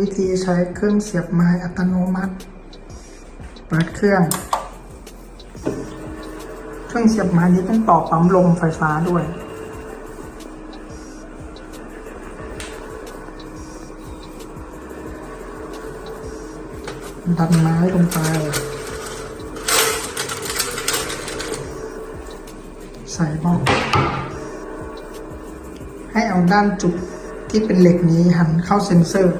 วิธีใช้เครื่องเสียบไม้อัตโนมัติ เปิดเครื่อง เครื่องเสียบไม้นี้ต้องต่อปั๊มลมไฟฟ้าด้วย ดันไม้ลงไป ใส่บล็อกให้เอาด้านจุดที่เป็นเหล็กนี้หันเข้าเซ็นเซอร์